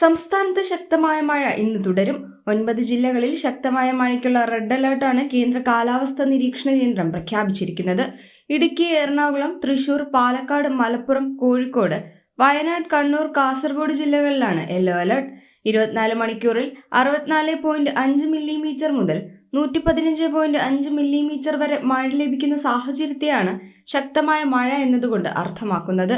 സംസ്ഥാനത്ത് ശക്തമായ മഴ ഇന്ന് തുടരും. ഒൻപത് ജില്ലകളിൽ ശക്തമായ മഴയ്ക്കുള്ള റെഡ് അലർട്ടാണ് കേന്ദ്ര കാലാവസ്ഥാ നിരീക്ഷണ കേന്ദ്രം പ്രഖ്യാപിച്ചിരിക്കുന്നത്. ഇടുക്കി എറണാകുളം തൃശൂർ പാലക്കാട് മലപ്പുറം കോഴിക്കോട് വയനാട് കണ്ണൂർ കാസർഗോഡ് ജില്ലകളിലാണ് യെല്ലോ അലർട്ട്. ഇരുപത്തിനാല് മണിക്കൂറിൽ അറുപത്തിനാല് പോയിന്റ് അഞ്ച് മില്ലിമീറ്റർ മുതൽ നൂറ്റി പതിനഞ്ച് പോയിന്റ് അഞ്ച് മില്ലിമീറ്റർ വരെ മഴ ലഭിക്കുന്ന സാഹചര്യത്തെയാണ് ശക്തമായ മഴ എന്നതുകൊണ്ട് അർത്ഥമാക്കുന്നത്.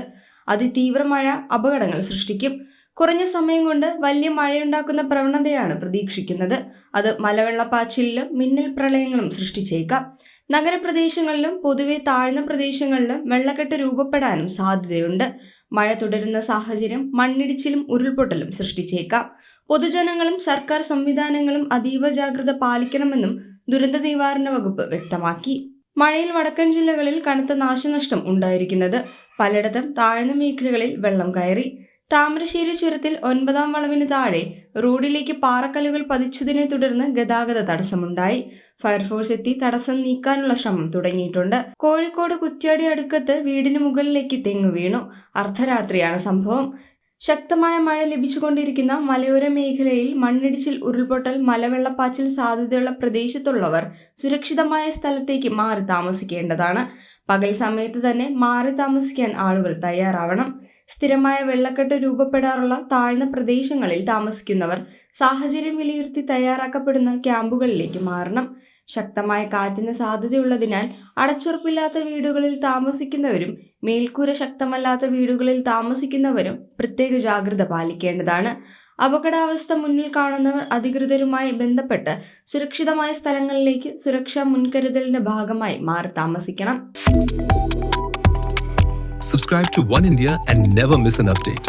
അതിതീവ്ര മഴ അപകടങ്ങൾ സൃഷ്ടിക്കും. കുറഞ്ഞ സമയം കൊണ്ട് വലിയ മഴയുണ്ടാക്കുന്ന പ്രവണതയാണ് പ്രതീക്ഷിക്കുന്നത്. അത് മലവെള്ളപ്പാച്ചിലിലും മിന്നൽ പ്രളയങ്ങളും സൃഷ്ടിച്ചേക്കാം. നഗരപ്രദേശങ്ങളിലും പൊതുവെ താഴ്ന്ന പ്രദേശങ്ങളിലും വെള്ളക്കെട്ട് രൂപപ്പെടാനും സാധ്യതയുണ്ട്. മഴ തുടരുന്ന സാഹചര്യം മണ്ണിടിച്ചിലും ഉരുൾപൊട്ടലും സൃഷ്ടിച്ചേക്കാം. പൊതുജനങ്ങളും സർക്കാർ സംവിധാനങ്ങളും അതീവ ജാഗ്രത പാലിക്കണമെന്നും ദുരന്ത നിവാരണ വകുപ്പ് വ്യക്തമാക്കി. മഴയിൽ വടക്കൻ ജില്ലകളിൽ കനത്ത നാശനഷ്ടം ഉണ്ടായിരിക്കുന്നത്. പലയിടത്തും താഴ്ന്ന മേഖലകളിൽ വെള്ളം കയറി. താമരശ്ശേരി ചുരത്തിൽ ഒൻപതാം വളവിന് താഴെ റോഡിലേക്ക് പാറക്കല്ലുകൾ പതിച്ചതിനെ തുടർന്ന് ഗതാഗത തടസ്സമുണ്ടായി. ഫയർഫോഴ്സ് എത്തി തടസ്സം നീക്കാനുള്ള ശ്രമം തുടങ്ങിയിട്ടുണ്ട്. കോഴിക്കോട് കുറ്റ്യാടി അടുക്കത്ത് വീടിന് മുകളിലേക്ക് തെങ്ങു വീണു. അർദ്ധരാത്രിയാണ് സംഭവം. ശക്തമായ മഴ ലഭിച്ചുകൊണ്ടിരിക്കുന്ന മലയോര മേഖലയിൽ മണ്ണിടിച്ചിൽ ഉരുൾപൊട്ടൽ മലവെള്ളപ്പാച്ചിൽ സാധ്യതയുള്ള പ്രദേശത്തുള്ളവർ സുരക്ഷിതമായ സ്ഥലത്തേക്ക് മാറി താമസിക്കേണ്ടതാണ്. പകൽ സമയത്ത് തന്നെ മാറി താമസിക്കാൻ ആളുകൾ തയ്യാറാവണം. സ്ഥിരമായ വെള്ളക്കെട്ട് രൂപപ്പെടാറുള്ള താഴ്ന്ന പ്രദേശങ്ങളിൽ താമസിക്കുന്നവർ സാഹചര്യം വിലയിരുത്തി തയ്യാറാക്കപ്പെടുന്ന ക്യാമ്പുകളിലേക്ക് മാറണം. ശക്തമായ കാറ്റിന് സാധ്യതയുള്ളതിനാൽ അടച്ചുറപ്പില്ലാത്ത വീടുകളിൽ താമസിക്കുന്നവരും മേൽക്കൂര ശക്തമല്ലാത്ത വീടുകളിൽ താമസിക്കുന്നവരും പ്രത്യേക ജാഗ്രത പാലിക്കേണ്ടതാണ്. അപകടാവസ്ഥ മുന്നിൽ കാണുന്നവർ അധികൃതരുമായി ബന്ധപ്പെട്ട് സുരക്ഷിതമായ സ്ഥലങ്ങളിലേക്ക് സുരക്ഷാ മുൻകരുതലിന്റെ ഭാഗമായി മാറി താമസിക്കണം Subscribe to One India and never miss an update.